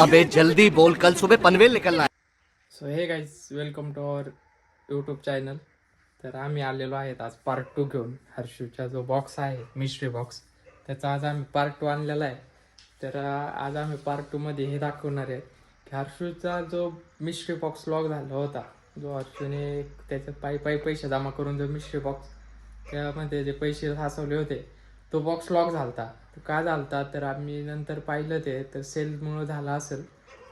अबे जल्दी बोल कल सुबह पनवेल निकलना है। So hey guys welcome to our YouTube channel तर आम्ही आलेलो आहेत आज पार्ट टू घेऊन. हर्षूचा जो बॉक्स आहे मिस्ट्री बॉक्स त्याचा आज आम्ही पार्ट टू आणलेला आहे. तर आज आम्ही पार्ट टूमध्ये हे दाखवणार आहे की हर्षूचा जो मिस्ट्री बॉक्स लॉक झाला होता जो हर्षूने त्याच्यात पायी पायी पैसे जमा करून जो मिस्ट्री बॉक्स त्यामध्ये जे पैसे साचवले होते तो बॉक्स लॉक झालता. तो का झालता? तर आम्ही नंतर पाहिलं ते तर सेलमुळं झाला असेल.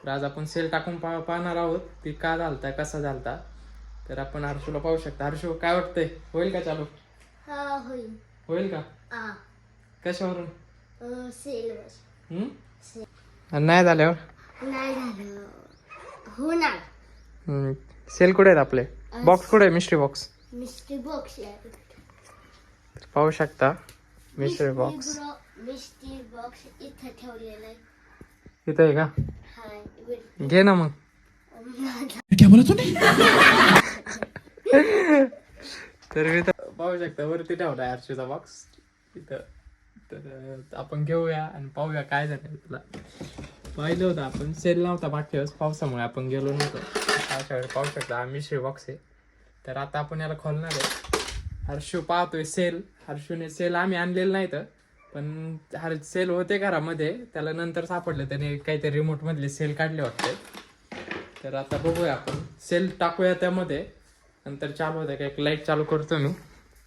तर आज आपण सेल टाकून पा पाहणार आहोत की का झालता कसा झालता. तर आपण हर्षूला पाहू शकता. हर्षू काय वाटतंय? होईल का चालू? हा होईल. होईल का? आ. कशावरून? हम्म? नाही झाल्यावर? नाही झालं. होणार. सेल कुठे आहेत आपले? बॉक्स कुठे आहे? मिस्ट्री बॉक्स मिस्ट्री बॉक्स पाहू शकता. मिस्ट्री बॉक्स मिस्ट्री बॉक्स इथं ठेवलेलं आहे. इथं आहे का? घे ना मग. तर मी तर पाहू शकता वरती ठेवला हर्षूचा बॉक्स इथं तर आपण घेऊया आणि पाहूया काय झालं तुला पाहिलं होतं आपण सेल नव्हता मागच्या वेळेस पावसामुळे आपण गेलो नव्हतो. अशा वेळी पाहू शकता हा मिश्री बॉक्स आहे. तर आता आपण याला खोलणार आहे. हर्षू पाहतोय सेल. हर्षूने सेल आम्ही आणलेलं नाही तर. पण हर सेल होते घरामध्ये. त्याला नंतर सापडले. त्याने काहीतरी रिमोट मधले सेल काढले वाटते. तर आता बघूया आपण. सेल टाकूया त्यामध्ये. नंतर चालू होतं. का एक लाइट चालू करतो मी.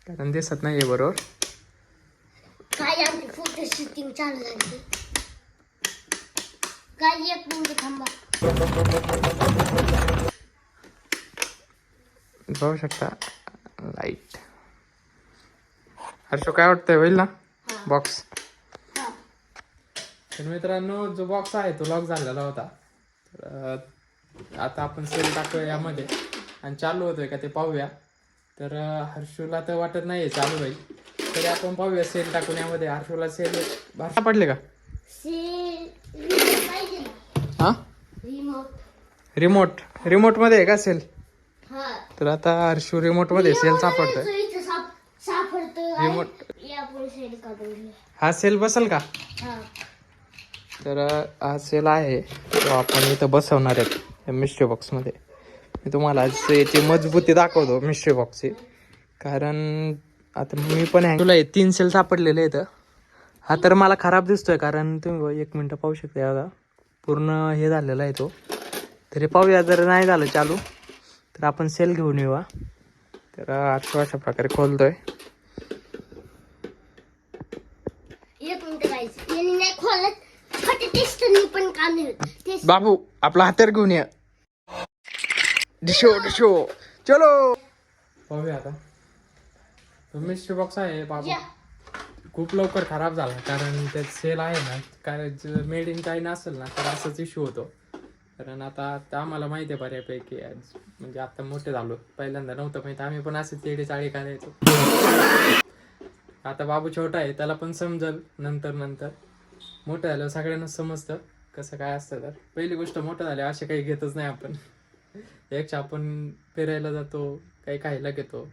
कारण दिसत नाहीये बरोबर. काय आमची फोटो शूटिंग चालू झाली? काय एक मिनिट थांबा. बघू शकता. लाइट हर्षो काय वाटतंय होईल ना? बॉक्स हा. तर मित्रांनो जो बॉक्स आहे तो लॉक झालेला होता. तर आता आपण सेल टाकूया यामध्ये. आणि चालू होतोय का ते पाहूया. तर हर्षूला तर वाटत नाही चालू होईल. तरी आपण पाहूया सेल टाकून यामध्ये. हर्षूला सेल भाषा पडले का? हा? रिमोट रिमोटमध्ये आहे का सेल हा. तर आता हर्षू रिमोटमध्ये सेल सापडतोय तो इथं साप सापडतो रिमोट हा सेल बसल का? हा. तर हा सेल आहे. तो आपण इथं बसवणार आहेत मिस्ट्री बॉक्समध्ये मी तुम्हाला याची मजबूती दाखवतो मिस्ट्री बॉक्सची कारण आता मी पण आहे तुला हे तीन सेल सापडलेले आहेत. हा तर मला खराब दिसतोय कारण तुम्ही एक मिनटं पाहू शकता बघा. पूर्ण हे झालेला आहे तो. तरी पाहूया जर नाही झालं चालू तर आपण सेल घेऊन येऊ. तर अशा अशा प्रकारे खोलतोय. एक मिनिट गायचं यांनी नाही खोलत फटे टेस्टनी पण काम नाही होत टेस्ट बाबू आपला हात्यार घेऊन या. डिशो डिशो चलो. पाहूया आता. तो मिस्ट्री बॉक्स आहे बाबू. या. खूप लवकर खराब झाला कारण त्यात सेल आहे ना कारण मेड इन चायना असेल ना तर असंच इश्यू होतो. कारण आता आता आम्हाला माहिती आहे बऱ्यापैकी आज म्हणजे आता मोठे झालो. पहिल्यांदा नव्हतं माहिती आम्ही पण असे तेडे चाळी करायचो. आता बाबू छोटा आहे त्याला पण समजल नंतर नंतर. मोठं झालं सगळ्यांना समजतं कसं काय असतं तर. पहिली गोष्ट मोठं झालं असे काही घेतच नाही आपण. एक आपण फिरायला जातो काही खायला घेतो.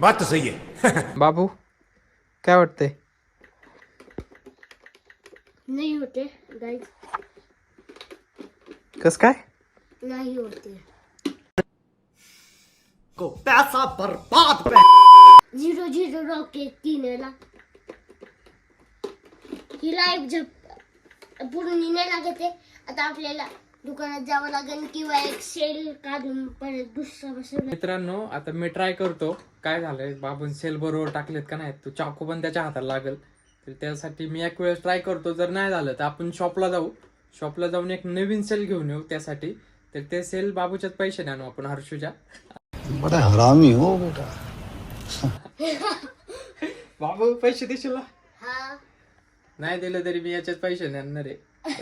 बात सही है बाबू काय वाटतंय? नाही होते कस काय? नाही होते. को पैसा बर्बाद पे झिरो झिरो रॉकेट तीन वेळा ही लाईफ झप पूर्ण नाही लागत आहे आता आपल्याला दुकानात जावं लागेल किंवा एक सेल काढून परत दुसरा बसवलं मित्रांनो आता मी ट्राय करतो. काय झालंय? बाबून सेल बरोबर टाकलेत का नाही? तो चाकू पण त्याच्या हाताला लागेल. तर त्यासाठी मी एक वेळेस ट्राय करतो. जर नाही झालं तर आपण शॉपला जाऊ. शॉपला जाऊन एक नवीन सेल घेऊन येऊ त्यासाठी. तर ते सेल बाबूच्याच पैसे आणू आपण हर्षूच्या. बड़ा हरामी हो बेटा. बाबू पैसे देशील ना? हा. नाही दिले तरी मी याच्यात पैसे देणार आहे.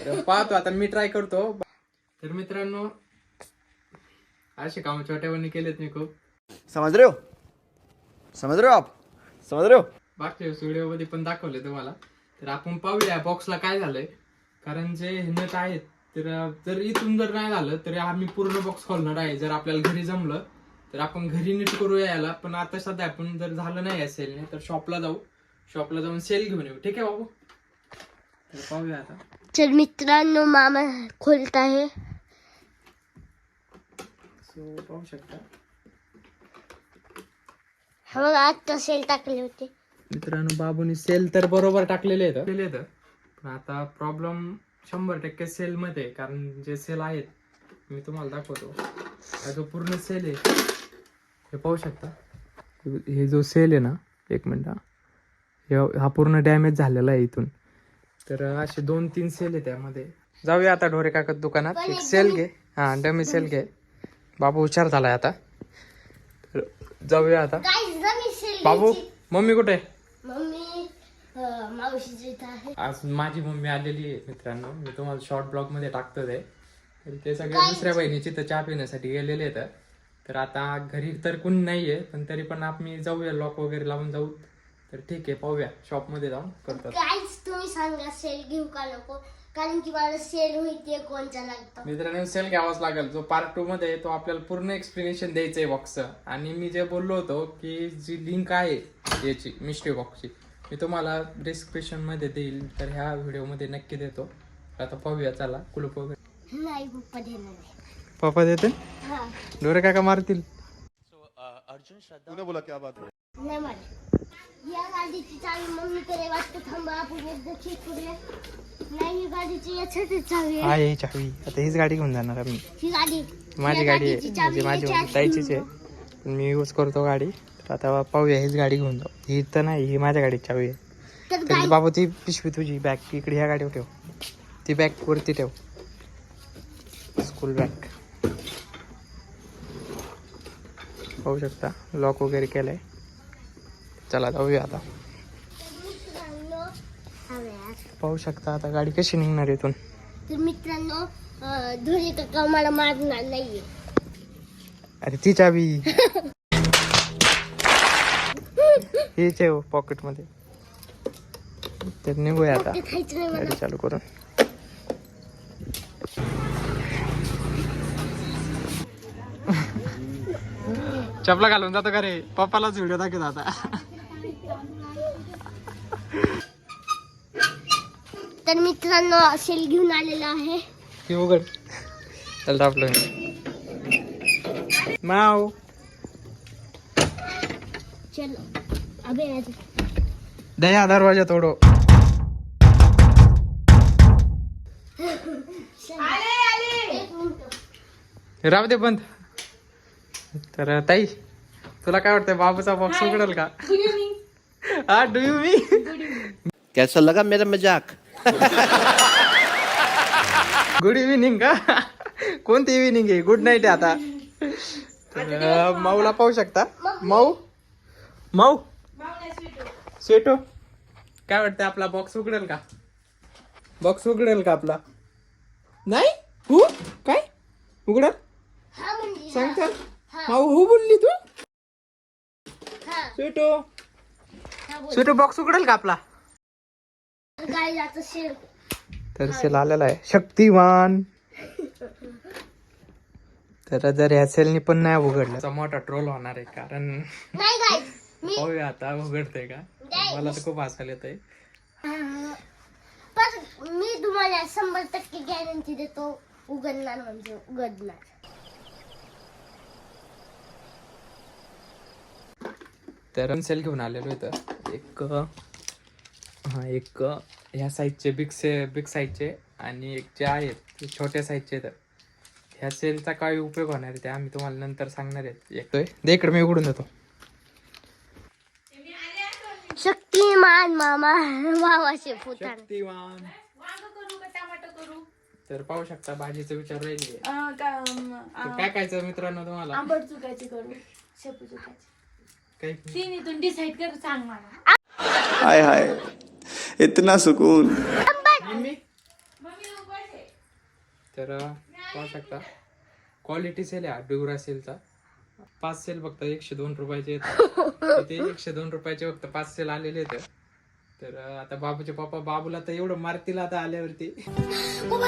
तर पाहतो आता मी ट्राय करतो. तर मित्रांनो असे काम छोट्यावणी केलेत मी खूप. समझ रहे हो? समझ रहे हो आप? समझ रहे हो? मागच्या व्हिडिओमध्ये पण दाखवले तुम्हाला. तर आपण पाहूया बॉक्सला काय झालंय. कारण जे नट आहेत तर जर इथून जर नाही झालं तरी आम्ही पूर्ण बॉक्स खोलणार आहे. जर आपल्याला घरी जमलं तर आपण घरी नीट करूया याला. पण आता सध्या आपण जर झालं नाही या सेलने तर शॉपला जाऊ. शॉपला जाऊन सेल घेऊन येऊ. ठीक आहे बाबू? तर पाहूया आता. तर मित्रांनो मामा खोलत आहे. सो पाहू शकता. हा बघा सेल टाकले होते. मित्रांनो बाबूनी सेल तर बरोबर टाकलेले आहेत. पण आता प्रॉब्लेम शंभर टक्के सेल मध्ये. कारण जे सेल आहेत मी तुम्हाला दाखवतो. हा जो पूर्ण सेल आहे हे पाहू शकता. हे जो सेल आहे ना एक मिनिट हा. हे- पूर्ण डॅमेज झालेला आहे इथून. तर असे दोन तीन सेल आहे त्यामध्ये. जाऊया आता ढोरे काकत दुकानात. एक सेल घे. हा डमी सेल घे. बाबू हुशार झालाय आता. तर जाऊया आता. बाबू मम्मी कुठे आहे? आहे. आज माझी मम्मी आलेली आहे मित्रांनो. मी तुम्हाला शॉर्ट ब्लॉगमध्ये टाकतो ते तर ते सगळे दुसऱ्या बहिणीची तर चहा पिण्यासाठी गेलेले आहेत. तर आता घरी तर कोणी नाहीये पण तरी पण आम्ही जाऊया लॉक वगैरे लावून जाऊ. तर ठीक आहे पाहूया. शॉपमध्ये जाऊन करतात. गाईज तुम्ही सांगा सेल घेऊ का नको? कारण की मला सेल माहितीये कोणचा लागतो. मित्रांनो सेल घ्यावाच लागेल. जो पार्ट टू मध्ये आहे, तो आपल्याला पूर्ण एक्सप्लेनेशन द्यायचं आहे बॉक्सचं आणि मी जे बोललो होतो की जी लिंक आहे याची मिस्ट्री बॉक्सची मी तुम्हाला डिस्क्रिप्शनमध्ये देईल. तर ह्या व्हिडिओमध्ये नक्की देतो. आता पाहूया चला कुलूप वगैरे. नाही पप्पा देणार नाही. पप्पा देते हा. डोरे काका मारतील. तूने बोला क्या बात है नाही मला या गाडीची चावी मम्मीकडे वाटतं थांबा आपण एकदा चेक करूया. नाही ही गाडीची याच्यातच चावी आहे. हा ही चावी. आता हीच गाडी घेऊन जाणार आम्ही ही गाडी. माझी या गाडी आहे. गाडीची चावी म्हणजे माझी याच्यात- ताईचीच आहे. पण मी यूज करतो गाडी. तर आता पाहूया हीच गाडी घेऊन जाऊ. ही तर नाही ही माझ्या गाडीची चावी आहे. तर तर गाई बाबू ती पिशवी तुझी. बॅग इकडे ह्या गाडीवर ठेव. ती बॅग वरती ठेव. स्कूल बॅग पाहू शकता. लॉक वगैरे केलंय. चला जाऊया आता. पाहू शकता आता गाडी कशी निघणार इथून. तर मित्रांनो धुळे काका मला मारणार नाहीये. अरे ती चावी. हीच आहे पॉकेटमध्ये. तर निघूया आता. गाडी चालू करून. चपला घालून जातो का रे? पप्पालाच व्हिडिओ दाखवत आता. तर मित्रांनो सेल घेऊन आलेला आहे. हे उघड. चल आपलं माव. चलो. अबे आज दया दरवाजा तोडो. राहू दे बंद. तर ताई तुला काय वाटतंय बाबूचा बॉक्स उघडेल का? हा डू यू मी कैसा लगा मेरा मजाक? गुड इव्हिनिंग का? कोणती इव्हिनिंग आहे? गुड नाईट आहे आता. माऊला पाहू शकता? माऊ. माऊ? स्वेटो काय वाटतं आपला बॉक्स उघडेल का? बॉक्स उघडेल का आपला? नाही? हू? काय? उघडेल? हा म्हणजे. सांग तर. माऊ हो बोलली तू? हा. स्वेटो. स्वेटो बॉक्स उघडेल का आपला? तर सेल आलेला आहे. शक्तिमान तर जर ह्या सेलनी पण नाही उघडलं. मोठा ट्रोल होणार आहे कारण पाहूया आता उघडतंय का? मला तर खूप हसायला येत आहे पण मी तुम्हाला शंभर टक्के गॅरंटी देतो उघडणार म्हणजे उघडणार. तर सेल घेऊन आलेलो इथं. एक हा एक ह्या साईजचे बिग से बिग साईजचे आणि एक जे आहेत ते छोट्या साईजचे तर. ह्या सेलचा काय उपयोग होणार आहे ते आम्ही तुम्हाला नंतर सांगणार आहेत एक तो दे इकडे मी उघडून देतो. शक्तिमान मामा मामाचे फुटाण शक्तिमान. तर पाहू शकता भाजीचा विचार राहिली काय खायचं मित्रांनो तुम्हाला? आंबट चुकायचे करू शेपू चुकायचे. तिन्हीतून डिसाईड कर सांग मला. हाय हाय. इतना सुकून. तर पाहू शकता क्वालिटी सेल आहे डुगरा सेलचा पाच सेल फक्त एकशे दोन रुपयाचे आहेत. ते एकशे दोन रुपयाचे फक्त पाच सेल आलेले आहेत. तर आता बाबूचे पप्पा बाबूला तर एवढं मारतील आता आल्यावरती. Oh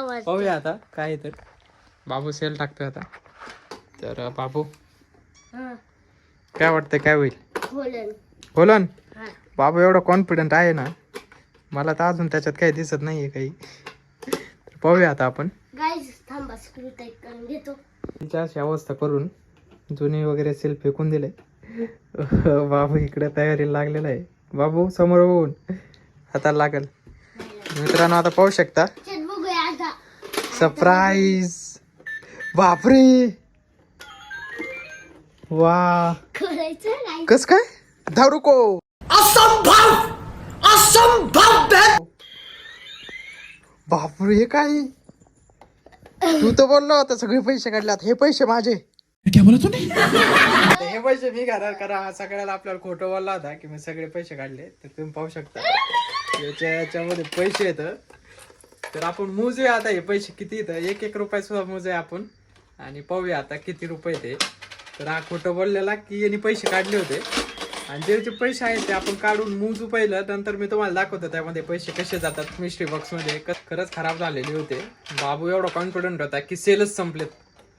oh पाहूया आता काय आहे तर. बाबू सेल टाकतोय आता. तर बाबू? काय वाटतंय काय होईल? खोलन. हा. बाबू एवढा कॉन्फिडंट आहे ना? मला तर अजून त्याच्यात काही दिसत नाहीये काही. तर पाहूया आता आपण. अशी अवस्था करून जुने वगैरे सेल फेकून दिले. बाबू इकडे तयारीला लागलेला आहे. बाबू समोर होऊन हाताला लागल. मित्रांनो आता पाहू शकता. आता. सरप्राईज बापरे! वा. करायचं काय? कस काय धाव रुको बापरे हे काय? तू तर बोललो होता सगळे पैसे काढल्यात. हे पैसे माझे. आता हे पैसे मी घरात करा सगळ्याला आपल्याला खोटं बोलला होता की मी सगळे पैसे काढले तर तुम्ही पाहू शकता. याच्या याच्यामध्ये पैसे येत तर आपण मोजूया आता हे पैसे किती येतं एक एक रुपये सुद्धा मोजूया आपण. आणि पाहूया आता किती रुपये ते तर हा खोटं बोललेला की यांनी पैसे काढले होते. आणि जे जे पैसे आहेत ते आपण काढून मोजू पहिलं नंतर मी तुम्हाला दाखवतो त्यामध्ये पैसे कसे जातात मिस्ट्री बॉक्समध्ये खरंच खराब झालेले होते. बाबू एवढा कॉन्फिडंट होता की सेलच संपलेत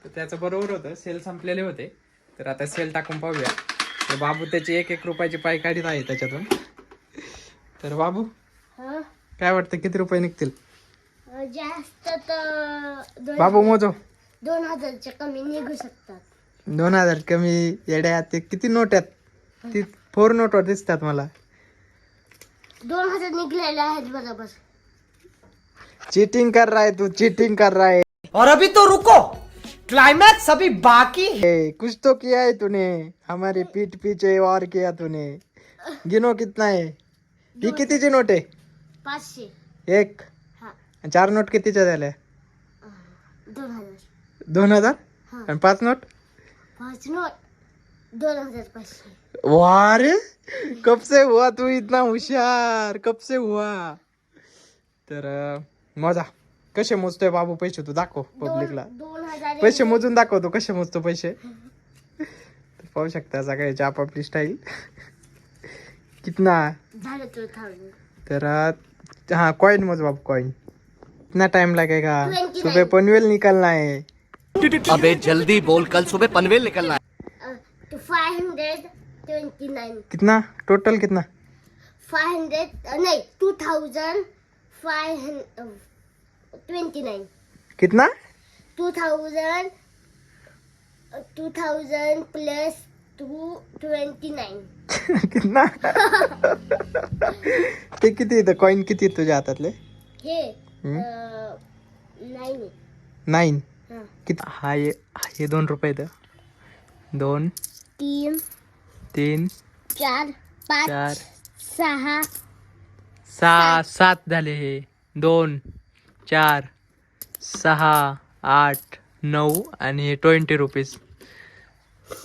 तर त्याचं बरोबर होतं सेल संपलेले होते. तर आता सेल टाकून पाहूया. तर बाबू त्याची एक एक रुपयाची पाय काढीत आहे त्याच्यातून. तर बाबू हा? काय वाटतं किती रुपये निघतील? जास्त बाबू मोजो. दोन हजारच्या कमी निघू शकतात. दोन हजार कमी येड्या ते किती नोट आहेत? ती फोर नोट दिसतात मला. दोन हजार निघलेले आहेत बरोबर चीटिंग कर रहा है तू चीटिंग कर रहा है. और अभी तो रुको। क्लाइमैक्स अभी बाकी है। कुछ तो किया है तूने? हमारी पीठ पीछे और किया तूने. गिनो कितना है? ही कितीची नोट आहे पाचशे एक. हा। आणि चार नोट कितीच्या झाल्या दोन हजार। दोन हजार? हा. आणि पाच नोट वाह रे कब से हुआ तू इतना हुशार कब से हुआ. तर मजा. कसे मोजतोय बाबू पैसे तू दाखव पब्लिकला पैसे मोजून दाखवतो कसे मोजतो पैसे. पाहू शकता सगळ्याची आपापली स्टाईल कितना? तो तर हाँ कॉइन मोज बाबू कॉइन कितना टाइम लगेगा? 29. सुबह पनवेल निकलना है अबे जल्दी बोल कल सुबह पनवेल निकलना है। तो फाय हंड्रेड ट्वेंटी नाईन कितना? टोटल कितना? फाय हंड्रेड नाही two thousand five twenty nine कितना? Two thousand two thousand plus two twenty nine कितना? ते किती येतं कॉइन किती तुझ्या हातातले हे हम्म. नाईन हाँ किती हा ये हे दोन रुपये येतं दोन तीन तीन चार पाच चार सहा सहा सात झाले हे. दोन चार सहा आठ नऊ आणि हे ट्वेंटी रुपीज.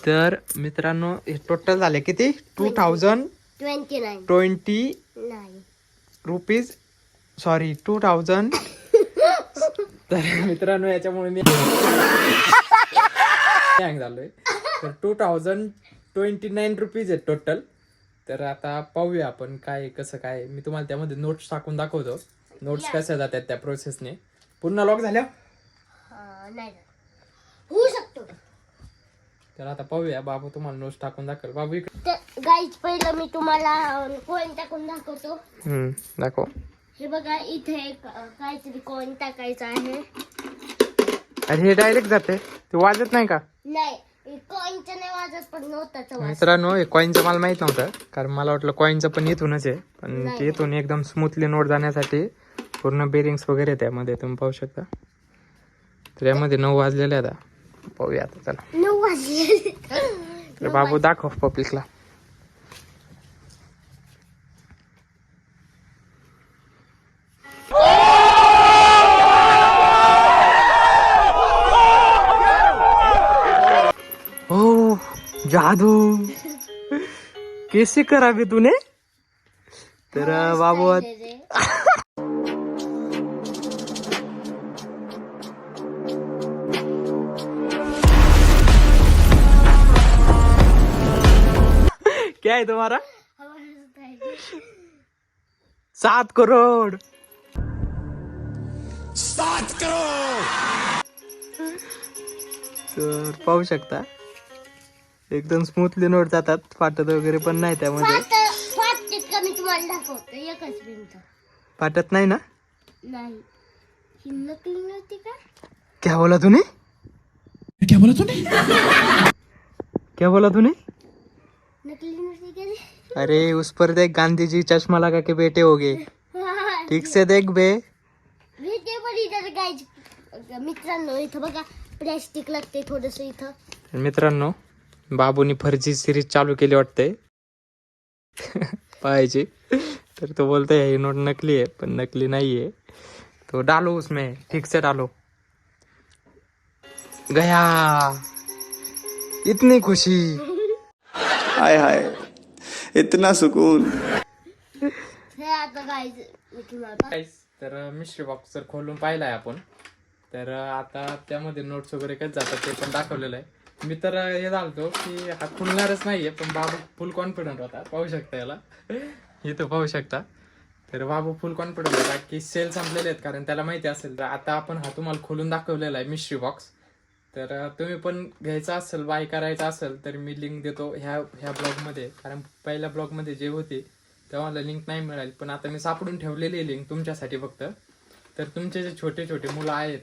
तर मित्रांनो हे टोटल झाले किती? Two thousand twenty nine twenty rupees. Sorry two thousand तर मित्रांनो याच्यामुळे मी हँग झालोय. तर two thousand twenty nine rupees आहेत टोटल तर आता पाहूया आपण काय कसं काय मी तुम्हाला त्यामध्ये नोट्स टाकून दाखवतो. नोट्स कशा जातात त्या प्रोसेसने पूर्ण लॉक झाल्या? नाही होऊ शकतो. तर आता पाहूया बाबू तुम्हाला नोट्स टाकून दाखवेल. बाबू इकडे. गाईज पहिलं मी तुम्हाला कॉईन टाकून दाखवतो. दाखव. हे बघा इथे एक अं, काहीतरी कॉईन टाकायचं आहे. अरे हे डायरेक्ट जाते. ते वाजत नाही का? नाही नाही वाजत पण मित्रांनो हे कॉईनचं मला माहीत नव्हतं कारण मला वाटलं कॉईनचं पण इथूनच आहे. पण ते इथून एकदम स्मूथली नोट जाण्यासाठी पूर्ण बेरिंग्स वगैरे त्यामध्ये तुम्ही पाहू शकता. तर यामध्ये नऊ वाजलेले आता. पाहूया आता चला. नऊ वाजले तर बाबू दाखव पब्लिकला जादू। कैसे करा बे तूने? तर बाबू क्या है तुम्हारा? सात करोड़। सात करोड़! तर पाहू शकता? एकदम स्मूथली नोट जातात. फाटत वगैरे पण नाही त्यामध्ये. फाट फाट तितका मी तुम्हाला दाखवतो. एकच मिनिट. फाटत नाही ना? नाही. का? क्या बोला तूने क्या बोला तूने क्या बोला तूने नकली? अरे उस पर देख गांधी जी चश्मा लगा के बैठे हो गए ठीक से देख बे. मी ते पण इथं गायच मित्रांनो इथं बघा प्लॅस्टिक लागते थोडस इथं. मित्रांनो बाबूनी फर्जी सिरीज चालू केली वाटते पाहायची. तर तो बोलतोय ही नोट नकली है पण नकली नहीं है तो डालो उसमें ठीक से डालो. गया. इतनी खुशी. हाय हाय. इतना सुकून. हे तर मिस्ट्री बॉक्स जर खोलून पाहिलाय आपण तर आता त्यामध्ये नोट्स वगैरे कच जातात ते पण दाखवलेलं आहे. मी तर हे झालतो की हा खुलणारच नाहीये पण बाबू फुल कॉन्फिडंट होता. पाहू शकता याला. इथं पाहू शकता. तर बाबू फुल कॉन्फिडंट होता की सेल संपलेले आहेत कारण त्याला माहिती असेल तर आता आपण हा तुम्हाला खोलून दाखवलेला आहे मिश्री बॉक्स तर तुम्ही पण घ्यायचा असेल बाय करायचा असेल तर मी लिंक देतो ह्या ह्या ब्लॉगमध्ये कारण पहिल्या ब्लॉगमध्ये जे होते तेव्हा मला लिंक नाही मिळाली. पण आता मी सापडून ठेवलेली आहे लिंक तुमच्यासाठी फक्त. तर तुमचे जे छोटे छोटे मुलं आहेत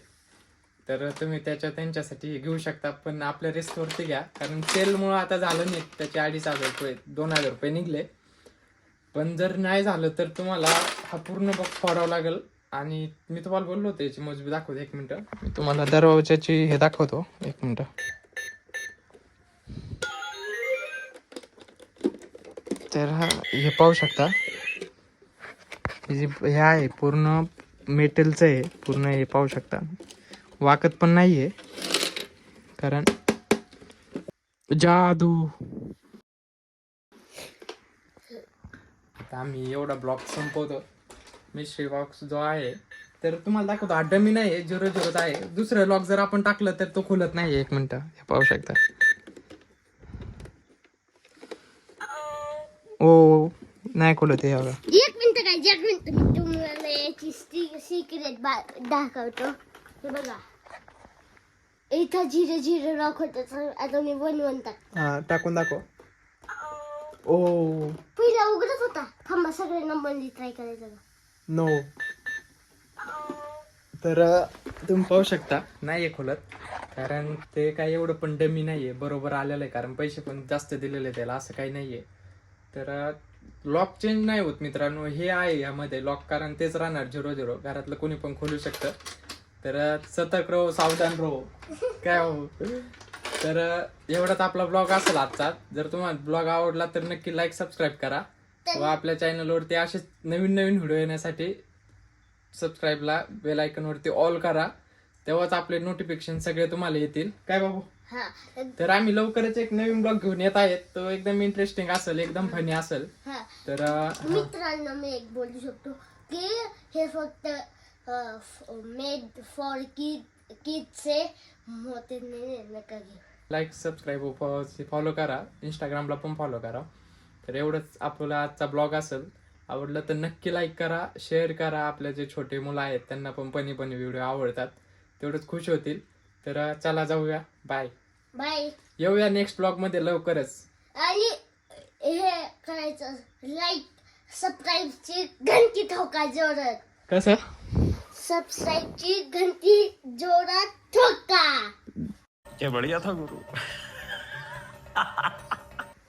तर तुम्ही त्याच्या त्यांच्यासाठी घेऊ शकता पण आपल्या रिस्कवरती घ्या. कारण सेलमुळं आता झालं नाही त्याचे अडीच हजार रुपये दोन हजार रुपये निघले. पण जर नाही झालं तर तुम्हाला हा पूर्ण बॉक्स फोडावा लागेल. आणि मी तुम्हाला बोललो होतो याची मजबूत दाखवतो एक मिनटं. मी तुम्हाला दरवाजाची हे दाखवतो एक मिनटं. तर हा हे पाहू शकता. हे जे हे आहे पूर्ण मेटलचं आहे पूर्ण हे पाहू शकता. वाकत पण नाही आहे कारण जादू. आता आम्ही एवढा ब्लॉक संपवतो. मिस्ट्री बॉक्स जो आहे तर तुम्हाला दाखवतो हा डमी नाही आहे झिरो झिरोच आहे. दुसरं लॉक जर आपण टाकलं तर तो खुलत नाही एक मिनिट हे पाहू शकता. ओ नाही खुलत हे बघा. एक मिनिट काय एक मिनिट. मी तुम्हाला याची सिक्रेट दाखवतो. हे बघा. इथं झिरो लॉक होत आता मी वन वन टाक हा टाकून दाखव. ओ. पहिला उघडत होता. थांबा सगळे नंबर ट्राय करायचं? नो तर तुम्ही पाहू शकता नाही आहे खोलत. कारण ते काही एवढं पण डमी नाही आहे बरोबर आलेलं आहे. कारण पैसे पण जास्त दिलेले आहे त्याला असं काही नाही आहे तर लॉक चेंज नाही होत मित्रांनो. हे आहे यामध्ये लॉक कारण तेच राहणार झिरो झिरो घरातलं कोणी पण खोलू शकतं. तर सतर्क राहो सावधान राहो. काय हो? तर एवढाच आपला ब्लॉग असेल आजचा. जर तुम्हाला ब्लॉग आवडला तर नक्की लाईक सबस्क्राईब करा. व आपल्या चॅनलवरती असेच नवीन नवीन व्हिडिओ येण्यासाठी सबस्क्राईबला बेल वरती ऑल करा. तेव्हाच आपले नोटिफिकेशन सगळे तुम्हाला येतील. काय बाबू? तर आम्ही लवकरच एक नवीन ब्लॉग घेऊन येत आहेत. तो एकदम इंटरेस्टिंग असेल एकदम फनी असेल. तर मित्रांनो मी एक बोलू शकतो की हे फक्त मेड फॉर नाही नका घेऊ लाईक सबस्क्राईब फॉलो करा. इंस्टाग्रामला पण फॉलो करा. तर एवढंच आपला आजचा ब्लॉग असेल. आवडलं तर नक्की लाईक करा शेअर करा. आपले जे छोटे मुलं आहेत त्यांना पण पनी पनी व्हिडिओ आवडतात. तेवढंच खुश होतील. तर चला जाऊया. बाय बाय येऊया नेक्स्ट ब्लॉगमध्ये लवकरच. आणि हे करायचं लाईक सबस्क्राईबची घंटी ठोका जोरात. कसं? सब्सक्राइब की घंटी जोड़ा ठोका। क्या बढ़िया था गुरु।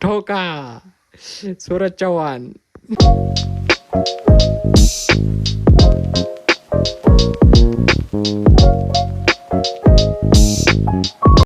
ठोका। सूरज चौहान।